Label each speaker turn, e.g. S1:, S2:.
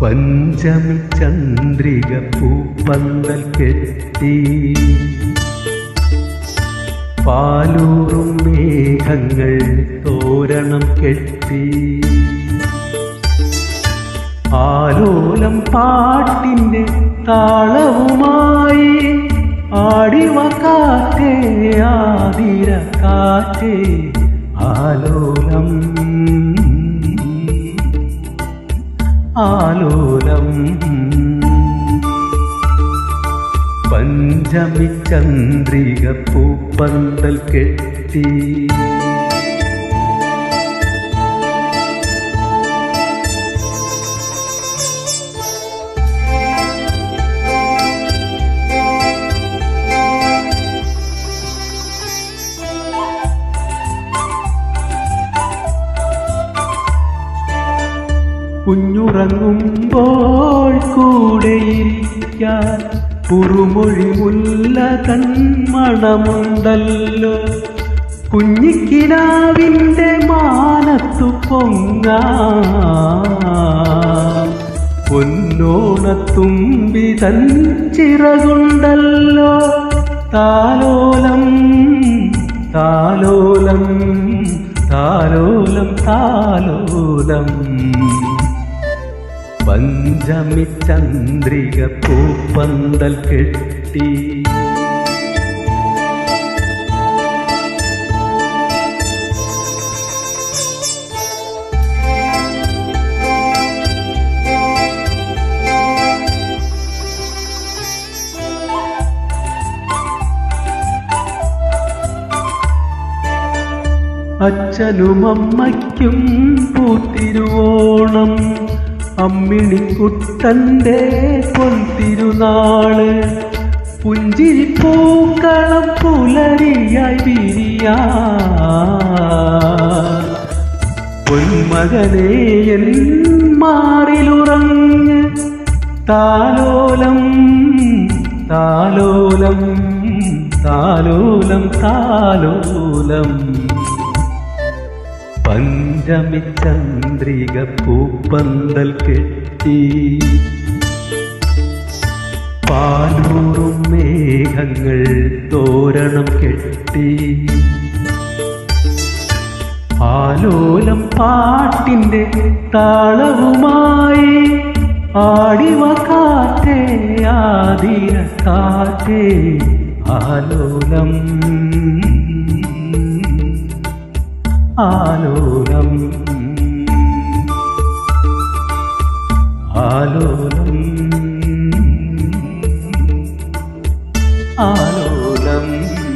S1: പഞ്ചമി ചന്ദ്രിക പൂപ്പന്തൽ കെട്ടി. പാലൂറും മേഘങ്ങൾ തോരണം കെട്ടി. ആലോലം പാട്ടിന്റെ താളവുമായി ആടിവ കാറ്റേ ആതിര കാറ്റേ ആലോലം. ആലോലം. പഞ്ചമി ചന്ദ്രിക പൂപ്പന്തൽ കെട്ടി. കുഞ്ഞുറങ്ങുമ്പോൾ കൂടെയിരിക്കാൻ കുറുമൊഴി മുല്ല കൺമണമുണ്ടല്ലോ. കുഞ്ഞിക്കിനാവിന്റെ മാനത്തു പൊങ്ങ. പൊന്നോണത്തുമ്പി തൻ ചിറകുണ്ടല്ലോ. താലോലം താലോലം താലോലം താലോലം. പഞ്ചമി ചന്ദ്രിക പൂപ്പന്തൽ കെട്ടി. അച്ഛനും അമ്മയ്ക്കും പൂത്തിരുവോണം അമ്മിണിക്കുട്ടന്റെ പൊൻതിരുനാൾ. പുഞ്ചിരി പൂക്കളം പുലരിയായി വിരിയാ. പൊന്മകനെ എൻ മാറിലുറങ്ങ്. താലോലം താലോലം താലോലം താലോലം. പഞ്ചമി ചന്ദ്രിക പൂപ്പന്തൽ കെട്ടി. പാലൂറും മേഘങ്ങൾ തോരണം കെട്ടി. ആലോലം പാട്ടിന്റെ താളവുമായി ആടിവ കാറ്റേ ആദിയ കാറ്റേ. ആലോലം ആലോലം. ആലോലം. ആലോലം.